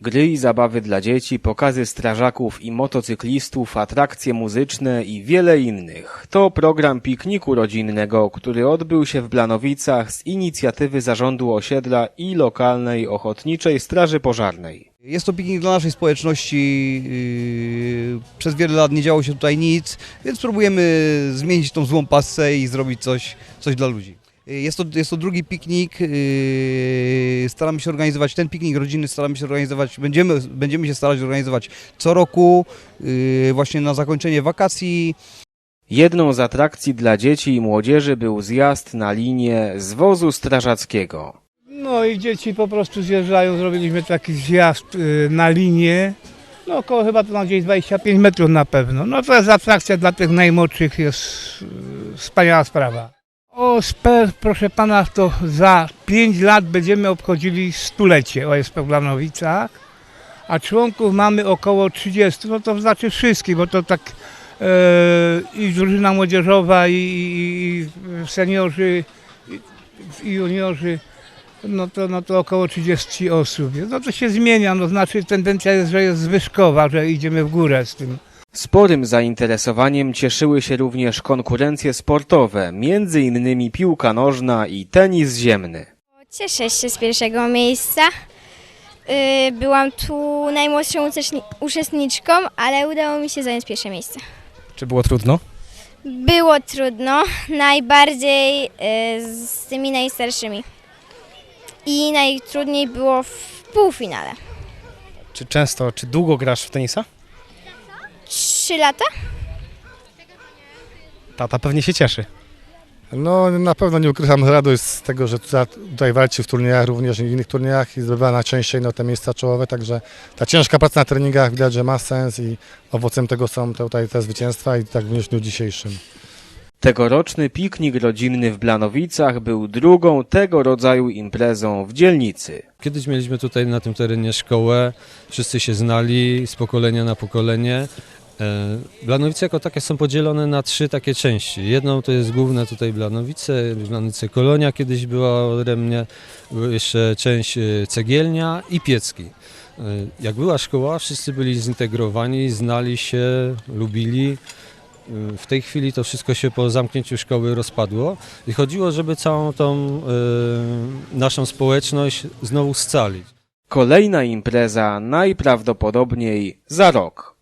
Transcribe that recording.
Gry i zabawy dla dzieci, pokazy strażaków i motocyklistów, atrakcje muzyczne i wiele innych. To program pikniku rodzinnego, który odbył się w Blanowicach z inicjatywy Zarządu Osiedla i lokalnej Ochotniczej Straży Pożarnej. Jest to piknik dla naszej społeczności. yy, Przez wiele lat nie działo się tutaj nic, więc próbujemy zmienić tą złą passę i zrobić coś, coś dla ludzi. Yy, Jest to, jest to drugi piknik. yy, Staramy się organizować ten piknik rodzinny, staramy się organizować, będziemy, będziemy się starać organizować co roku, yy, właśnie na zakończenie wakacji. Jedną z atrakcji dla dzieci i młodzieży był zjazd na linię z wozu strażackiego. No i dzieci po prostu zjeżdżają, zrobiliśmy taki zjazd y, na linię, no około chyba to na gdzieś 25 metrów na pewno. No to jest atrakcja dla tych najmłodszych, jest wspaniała sprawa. O SPER, proszę pana, to za 5 lat będziemy obchodzili stulecie OSP w Glanowicach, a członków mamy około 30, no to znaczy wszystkich, bo to tak e, i drużyna młodzieżowa, i, i, i seniorzy, i, i juniorzy, no to, no to około 30 osób. No to się zmienia, no znaczy tendencja jest, że jest zwyżkowa, że idziemy w górę z tym. Sporym zainteresowaniem cieszyły się również konkurencje sportowe, między innymi piłka nożna i tenis ziemny. Cieszę się z pierwszego miejsca. Yy, Byłam tu najmłodszą uczestni- uczestniczką, ale udało mi się zająć pierwsze miejsce. Czy było trudno? Było trudno, najbardziej yy, z tymi najstarszymi. I najtrudniej było w półfinale. Czy często, czy długo grasz w tenisa? Trzy lata? Tata pewnie się cieszy. No na pewno nie ukrywam radość z tego, że tutaj, walczy w turniejach również i w innych turniejach i zdobywa najczęściej no, te miejsca czołowe, także ta ciężka praca na treningach widać, że ma sens i owocem tego są te, tutaj te zwycięstwa i tak również w dniu dzisiejszym. Tegoroczny piknik rodzinny w Blanowicach był drugą tego rodzaju imprezą w dzielnicy. Kiedyś mieliśmy tutaj na tym terenie szkołę, wszyscy się znali z pokolenia na pokolenie. E, Blanowice jako takie są podzielone na trzy takie części. Jedną to jest główne tutaj Blanowice, Blanowice Kolonia kiedyś była była jeszcze część e, Cegielnia i Piecki. E, Jak była szkoła, wszyscy byli zintegrowani, znali się, lubili. W tej chwili to wszystko się po zamknięciu szkoły rozpadło i chodziło, żeby całą tą e, naszą społeczność znowu scalić. Kolejna impreza najprawdopodobniej za rok.